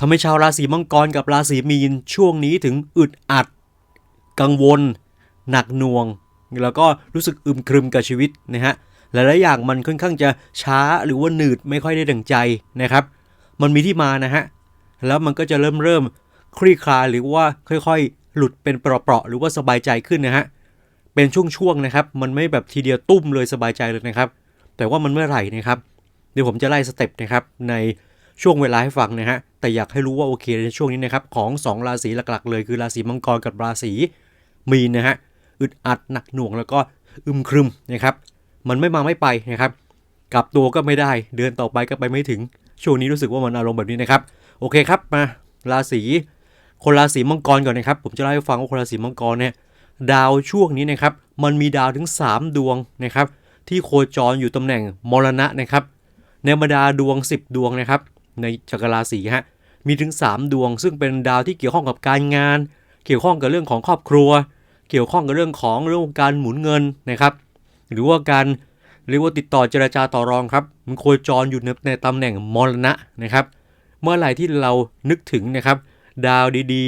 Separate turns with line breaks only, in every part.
ทำให้ชาวราศีมังกรกับราศีมีนช่วงนี้ถึงอึดอัด กังวล หนักหน่วง แล้วก็รู้สึกอึมครึมกับชีวิตนะฮะหลายๆอย่างมันค่อนข้างจะช้าหรือว่าหนืดไม่ค่อยได้ดังใจนะครับ มันมีที่มานะฮะแล้วมันก็จะเริ่มเริ่มคลี่คลายหรือว่าค่อยๆ หลุดเป็นเปราะๆหรือว่าสบายใจขึ้นนะฮะเป็นช่วงๆนะครับ มันไม่แบบทีเดียวตุ้มเลยสบายใจเลยนะครับ แต่ว่ามันเมื่อไหร่นะครับ เดี๋ยวผมจะไล่สเต็ปนะครับในช่วงเวลาให้ฟังนะฮะ แต่อยากให้รู้ว่าโอเคในช่วงนี้นะครับของ2ราศีหลักๆ เลยคือราศีมังกรกับราศีมีนนะฮะอึดอัดหนักหน่วงแล้วก็อึมครึมนะครับ มันไม่มาไม่ไปนะครับกลับตัวก็ไม่ได้เดินต่อไปก็ไปไม่ถึง ช่วงนี้รู้สึกว่ามันอารมณ์แบบนี้นะครับโอเคครับมาราศีคนราศีมังกรก่อนนะครับ ผมจะเล่าให้ฟังว่าคนราศีมังกรเนี่ยดาวช่วงนี้นะครับ มันมีดาวถึง 3 ดวงนะครับ ที่โคจรอยู่ตำแหน่งมรณะนะครับ ในบรรดาดวง 10 ดวงนะครับ ในจักรราศีฮะมีถึง 3 ดวง ซึ่งเป็นดาวที่เกี่ยวข้องกับการงาน เกี่ยวข้องกับเรื่องของครอบครัว เกี่ยวข้องกับเรื่องของเรื่องการหมุนเงินนะครับ หรือว่าการเรียกว่าติดต่อเจรจาต่อรองครับ มันโคจรอยู่ในในตำแหน่งมรณะนะครับ เมื่อไหร่ที่เรานึกถึงนะครับ ดาวดี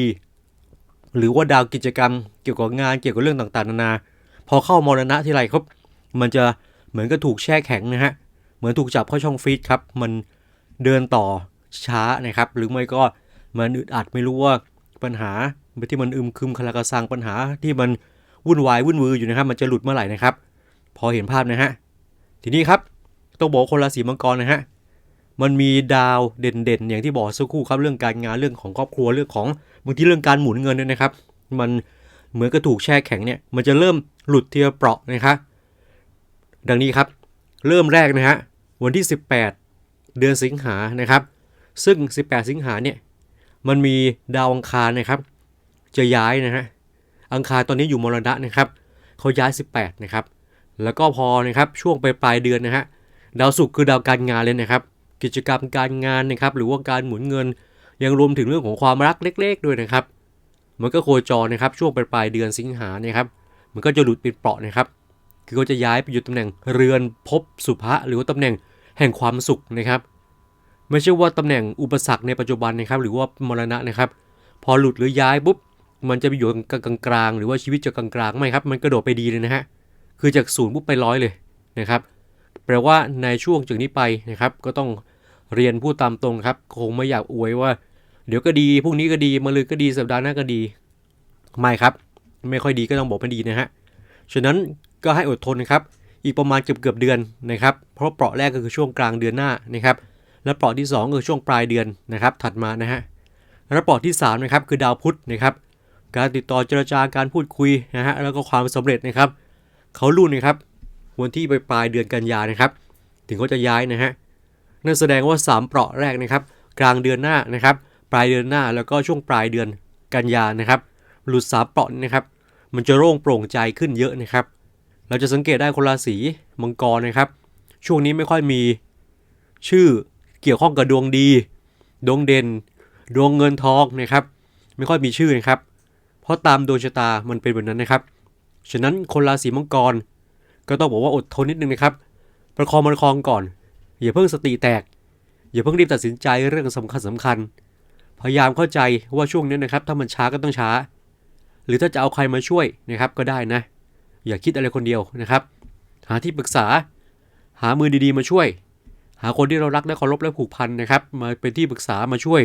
ๆ หรือว่าดาวกิจกรรม เกี่ยวกับงานเกี่ยวกับเรื่องต่างๆนานา พอเข้ามรณะที่ไรครับ มันจะเหมือนกับถูกแช่แข็งนะฮะ เหมือนถูกจับเข้าช่องฟรีซครับ มัน เดินต่อช้านะครับ หรือไม่ก็มันอึดอัดไม่รู้ว่าปัญหาที่มันอึมครึมคลากระซังปัญหาที่มันวุ่นวายวุ่นวืออยู่นะครับ มันจะหลุดเมื่อไหร่นะครับ พอเห็นภาพนะฮะทีนี้ครับต้องบอกคนราศีมังกรนะฮะมันมีดาวเด่นๆ อย่างที่บอกสักครู่ครับเรื่องการงานเรื่องของครอบครัวเรื่องของบางทีเรื่องการหมุนเงินเนี่ยนะครับ มันเหมือนกับถูกแช่แข็งเนี่ยมันจะเริ่มหลุดเทีละเปราะนะครับดังนี้ครับ เริ่มแรกนะฮะวันที่ 18 เดือนสิงหานะครับ ซึ่ง 18 สิงหาเนี่ยมันมีดาวอังคารนะครับ จะย้ายนะฮะอังคารตอนนี้อยู่มรณะนะครับเขาย้าย 18 นะครับ แล้วก็พอนะครับช่วงปลายปลายเดือนนะฮะดาวศุกร์คือดาวการงานเลยนะครับ กิจกรรมการงานนะครับหรือว่าการหมุนเงิน ยังรวมถึงเรื่องของความรักเล็ก ๆ ด้วยนะครับมันก็โคจรนะครับช่วงปลายปลายเดือนสิงหาเนี่ยครับมันก็จะหลุดเป็นเปราะนะครับ คือเขาจะย้ายไปอยู่ตำแหน่งเรือนภพสุภะหรือว่าตำแหน่ง แห่งความสุขนะครับ ไม่ใช่ว่าตำแหน่งอุปสรรคในปัจจุบันนะครับ หรือว่ามรณะนะครับ พอหลุดหรือย้ายปุ๊บมันจะไปอยู่กลางๆหรือว่าชีวิตจะกลางๆไม่ครับมันกระโดดไปดีเลยนะฮะคือจากศูนย์ปุ๊บไปร้อยเลยนะครับ แปลว่าในช่วงจากนี้ไปนะครับ ก็ต้องเรียนพูดตามตรงครับ คงไม่อยากอวยว่า เดี๋ยวก็ดีพรุ่งนี้ก็ดีมะรืนก็ดีสัปดาห์หน้าก็ดีไม่ครับ ไม่ค่อยดีก็ต้องบอกไม่ดีนะฮะฉะนั้นก็ให้อดทนนะครับ อีกประมาณเกือบเกือบเดือนนะครับเพราะเปราะแรกก็คือช่วงกลางเดือนหน้านะครับและเปราะที่2ก็คือช่วงปลายเดือนนะครับถัดมานะฮะและเปราะที่3นะครับคือดาวพุธนะครับการติดต่อเจรจาการพูดคุยนะฮะแล้วก็ความสำเร็จนะครับเขารุ่นนะครับวันที่ปลายเดือนกันยานะครับ ถึงเขาจะย้ายนะฮะนั่นแสดงว่า 3 เปราะแรกนะครับ กลางเดือนหน้านะครับ ปลายเดือนหน้าแล้วก็ช่วงปลายเดือนกันยานะครับ หลุดสามเปราะนะครับ มันจะโล่งโปร่งใจขึ้นเยอะนะครับ เราจะสังเกตได้คนราศีมังกรนะครับ ช่วงนี้ไม่ค่อยมีชื่อเกี่ยวข้องกับดวงดี ดวงเด่น ดวงเงินทองนะครับ ไม่ค่อยมีชื่อนะครับ เพราะตามดวงชะตามันเป็นแบบนั้นนะครับ ฉะนั้นคนราศีมังกร ก็ต้องบอกว่าอดทนนิดนึงนะครับ ประคองมันคองก่อน อย่าเพิ่งสติแตก อย่าเพิ่งรีบตัดสินใจเรื่องสำคัญสำคัญ พยายามเข้าใจว่าช่วงนี้นะครับ ถ้ามันช้าก็ต้องช้า หรือถ้าจะเอาใครมาช่วยนะครับก็ได้นะ อย่าคิดอะไรคนเดียวนะครับ หาที่ปรึกษา หามือดีๆมาช่วย หาคนที่เรารักและเคารพและผูกพันนะครับ มาเป็นที่ปรึกษามาช่วย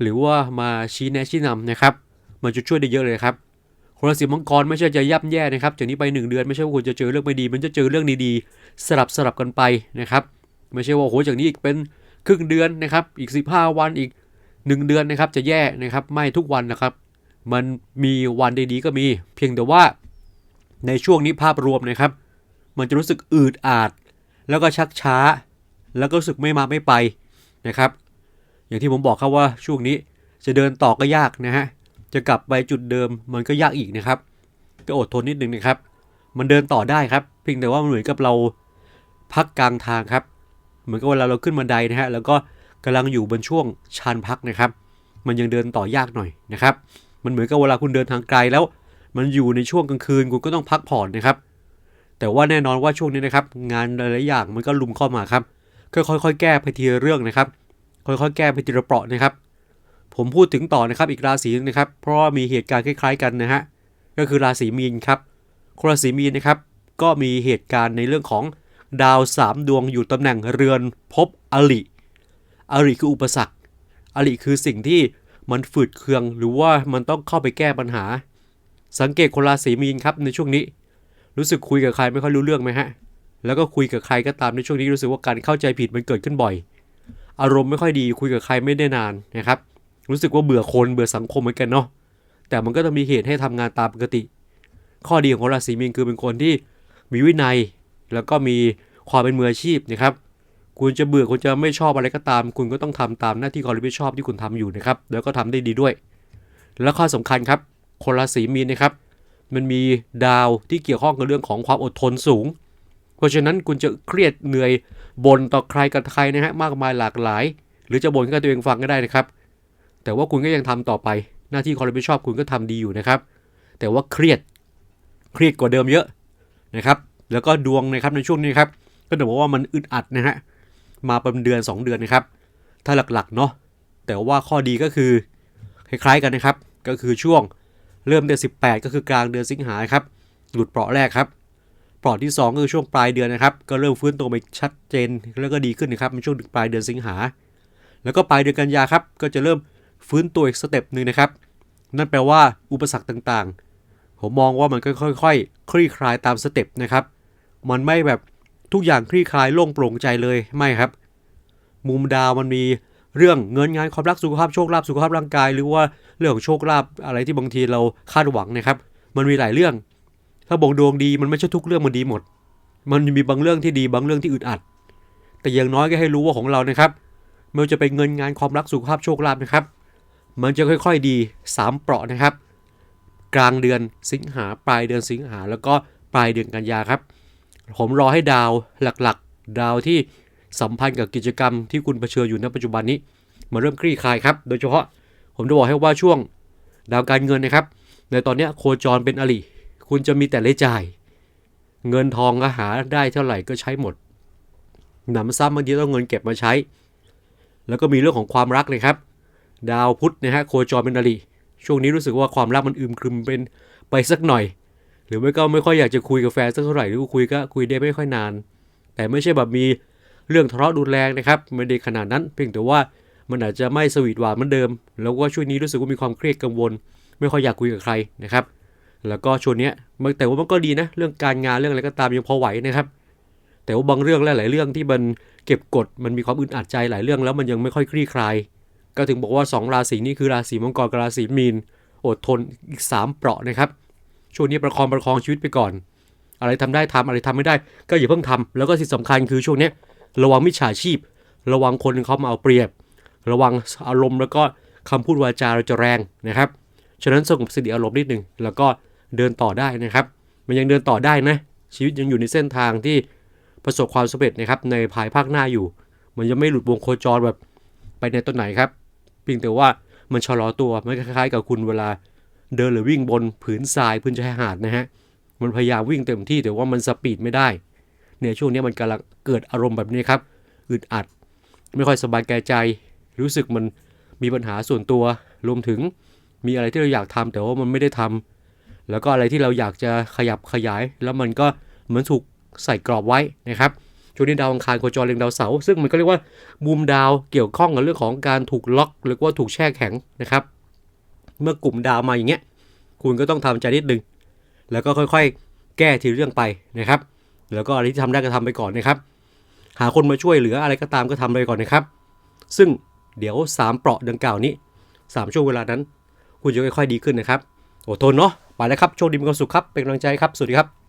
หรือว่ามาชี้แนะชี้นำนะครับ มันจะช่วยได้เยอะเลยครับคนราศีมังกรไม่ใช่จะย่ำแย่นะครับจากนี้ไป 1 เดือนไม่ใช่ว่าคุณจะเจอเรื่องไม่ดี มันจะเจอเรื่องดีๆ สลับสลับกันไปนะครับ ไม่ใช่ว่าโหจากนี้อีกเป็นครึ่งเดือนนะครับอีก 15 วันอีก 1 เดือนนะครับจะแย่นะครับไม่ทุกวันนะครับ มันมีวันดีๆก็มี เพียงแต่ว่า ในช่วงนี้ภาพรวมนะครับ มันจะรู้สึกอืดอาด แล้วก็ชักช้า แล้วก็รู้สึกไม่มาไม่ไปนะครับ อย่างที่ผมบอกครับว่าช่วงนี้จะเดินต่อก็ยากนะฮะจะกลับไปจุดเดิมมันก็ยากอีกนะครับ ก็อดทนนิดนึงนะครับ มันเดินต่อได้ครับ เพียงแต่ว่ามันเหมือนกับเราพักกลางทางครับ เหมือนกับเวลาเราขึ้นบันไดนะฮะแล้วก็กำลังอยู่บนช่วงชานพักนะครับ มันยังเดินต่อยากหน่อยนะครับ มันเหมือนกับเวลาคุณเดินทางไกลแล้ว มันอยู่ในช่วงกลางคืนคุณก็ต้องพักผ่อนนะครับ แต่ว่าแน่นอนว่าช่วงนี้นะครับ งานหลายๆอย่างมันก็ลุมเข้ามาครับค่อยๆแก้ไปทีเรื่องนะครับ ค่อยๆ แก้ไปทีละเปราะนะครับ ผมพูดถึงต่อนะครับอีกราศีหนึงนะครับ เพราะว่ามีเหตุการณ์คล้ายๆกันนะฮะก็คือราศีมีนครับคนราศีมีนนะครับ ก็มีเหตุการณ์ในเรื่องของดาวสามดวงอยู่ตำแหน่งเรือนภพอลิอลิคืออุปสรรคอลิคือสิ่งที่มันฝืดเคืองหรือว่ามันต้องเข้าไปแก้ปัญหา สังเกตคนราศีมีนครับในช่วงนี้ รู้สึกคุยกับใครไม่ค่อยรู้เรื่องไหมฮะ แล้วก็คุยกับใครก็ตามในช่วงนี้รู้สึกว่าการเข้าใจผิดมันเกิดขึ้นบ่อย อารมณ์ไม่ค่อยดีคุยกับใครไม่ได้นานนะครับ รู้สึกว่าเบื่อคนเบื่อสังคมเหมือนกันเนาะ แต่มันก็ต้องมีเหตุให้ทำงานตามปกติ ข้อดีของคนราศีมีนคือเป็นคนที่มีวินัย แล้วก็มีความเป็นมืออาชีพนะครับคุณจะเบื่อคุณจะไม่ชอบอะไรก็ตาม คุณก็ต้องทำตามหน้าที่ความรับผิดชอบที่คุณทำอยู่นะครับ แล้วก็ทำได้ดีด้วย แล้วข้อสำคัญครับ คนราศีมีนนะครับ มันมีดาวที่เกี่ยวข้องกับเรื่องของความอดทนสูง เพราะฉะนั้นคุณจะเครียดเหนื่อยบ่นต่อใครกับใครนะฮะมากมายหลากหลาย หรือจะบ่นให้ตัวเองฟังก็ได้นะครับ แต่ว่าคุณก็ยังทำต่อไป หน้าที่ความรับผิดชอบคุณก็ทำดีอยู่นะครับ แต่ว่าเครียดเครียดกว่าเดิมเยอะนะครับ แล้วก็ดวงนะครับในช่วงนี้ครับ ก็ต้องบอกว่ามันอึดอัดนะฮะมาเป็นเดือน 2 เดือนนะครับ ถ้าหลักๆเนาะแต่ว่าข้อดีก็คือคล้ายๆกันนะครับ ก็คือช่วง เริ่มเดือน 18 ก็คือกลางเดือนสิงหาครับหลุดเปราะแรกครับเปราะที่2ก็คือช่วงปลายเดือนนะครับก็เริ่มฟื้นตัวไปชัดเจนแล้วก็ดีขึ้นนะครับในช่วงปลายเดือนสิงหา แล้วก็ปลายเดือนกันยาครับก็จะเริ่มฟื้นตัวอีกสเต็ปหนึ่งนะครับ นั่นแปลว่าอุปสรรคต่างๆ ผมมองว่ามันก็ค่อยๆคลี่คลายตามสเต็ปนะครับมันไม่แบบทุกอย่างคลี่คลายโล่งโปร่งใจเลยไม่ครับ มุมดาวมันมี เรื่องเงินงานความรักสุขภาพโชคลาภสุขภาพร่างกาย หรือว่าเรื่องของโชคลาภอะไรที่บางทีเราคาดหวังนะครับ มันมีหลายเรื่อง ถ้าบอกดวงดีมันไม่ใช่ทุกเรื่องมันดีหมด มันมีบางเรื่องที่ดีบางเรื่องที่อึดอัด แต่อย่างน้อยก็ให้รู้ว่าของเรานะครับไม่ว่าจะเป็นเงินงานความรักสุขภาพโชคลาภนะครับ มันจะค่อยๆดีสามเปราะนะครับ กลางเดือนสิงหาปลายเดือนสิงหาแล้วก็ปลายเดือนกันยาครับ ผมรอให้ดาวหลักๆ ดาวที่ สัมพันธ์กับกิจกรรมที่คุณเผชิญอยู่ณปัจจุบันนี้ มาเริ่มคลี่คลายครับ โดยเฉพาะผมจะบอกให้ว่าช่วงดาวการเงินนะครับ ในตอนนี้โคจรเป็นอริคุณจะมีแต่เลจ่าย เงินทองก็หาได้เท่าไหร่ก็ใช้หมดหนำซ้ำบางทีต้องเงินเก็บมาใช้ แล้วก็มีเรื่องของความรักเลยครับ ดาวพุธนะฮะโคจรเป็นอริช่วงนี้รู้สึกว่าความรักมันอึมครึมเป็นไปสักหน่อย หรือไม่ก็ไม่ค่อยอยากจะคุยกับแฟนสักเท่าไหร่หรือคุยก็คุยได้ไม่ค่อยนาน แต่ไม่ใช่แบบมี เรื่องทะเลาะรุนแรงนะครับไม่ได้ขนาดนั้น เพียงแต่ว่ามันอาจจะไม่สวีทหวานเหมือนเดิม แล้วก็ช่วงนี้รู้สึกว่ามีความเครียดกังวล ไม่ค่อยอยากคุยกับใครนะครับ แล้วก็ช่วงนี้มันแต่ว่ามันก็ดีนะ เรื่องการงานเรื่องอะไรก็ตามยังพอไหวนะครับ แต่ว่าบางเรื่องและหลายเรื่องที่มันเก็บกดมันมีความอึดอัดใจหลายเรื่องแล้วมันยังไม่ค่อยคลี่คลาย ก็ถึงบอกว่า 2 ราศีนี้คือราศีมังกรกับราศีมีน อดทนอีก 3 เปราะนะครับ ช่วงนี้ประคองประคองชีวิตไปก่อน อะไรทำได้ทำอะไรทำไม่ได้ ก็อย่าเพิ่งทำแล้วก็สิ่งสำคัญคือช่วงนี้ ระวังมิจฉาชีพ ระวังคนเขามาเอาเปรียบ ระวังอารมณ์แล้วก็คำพูดวาจาเราจะแรงนะครับ ฉะนั้นสงบสติอารมณ์นิดหนึ่งแล้วก็เดินต่อได้นะครับ มันยังเดินต่อได้นะ ชีวิตยังอยู่ในเส้นทางที่ประสบความสำเร็จนะครับในภายภาคหน้าอยู่ มันยังไม่หลุดวงโคจรแบบไปในต้นไหนครับ เพียงแต่ว่ามันชะลอตัว มันคล้ายๆ กับคุณเวลาเดินหรือวิ่งบนผืนทรายพื้นชายหาดนะฮะ มันพยายามวิ่งเต็มที่แต่ว่ามันสปีดไม่ได้ เนี่ยช่วงนี้มันกำลังเกิดอารมณ์แบบนี้ครับอึดอัด ไม่ค่อยสบายแก่ใจ รู้สึกมันมีปัญหาส่วนตัว รวมถึงมีอะไรที่เราอยากทำแต่ว่ามันไม่ได้ทำแล้วก็อะไรที่เราอยากจะขยับขยาย แล้วมันก็เหมือนถูกใส่กรอบไว้นะครับช่วงนี้ดาวอังคารโคจรเล็งดาวเสาร์ซึ่งมันก็เรียกว่ามุมดาวเกี่ยวข้องกับเรื่องของการถูกล็อก หรือว่าถูกแช่แข็งนะครับ เมื่อกลุ่มดาวมาอย่างเงี้ยคุณก็ต้องทำใจนิดนึงแล้วก็ค่อยๆ แก้ทีเรื่องไปนะครับ แล้วก็อะไรที่ทำได้ก็ทำไปก่อนนะครับ หาคนมาช่วยเหลืออะไรก็ตามก็ทำไปก่อนนะครับ ซึ่งเดี๋ยว 3 เปราะดังกล่าวนี้ 3 ช่วงเวลานั้น คุณจะค่อยๆดีขึ้นนะครับอดทนเนาะไปแล้วครับโชคดีมีความสุขครับเป็นกำลังใจครับสวัสดีครับ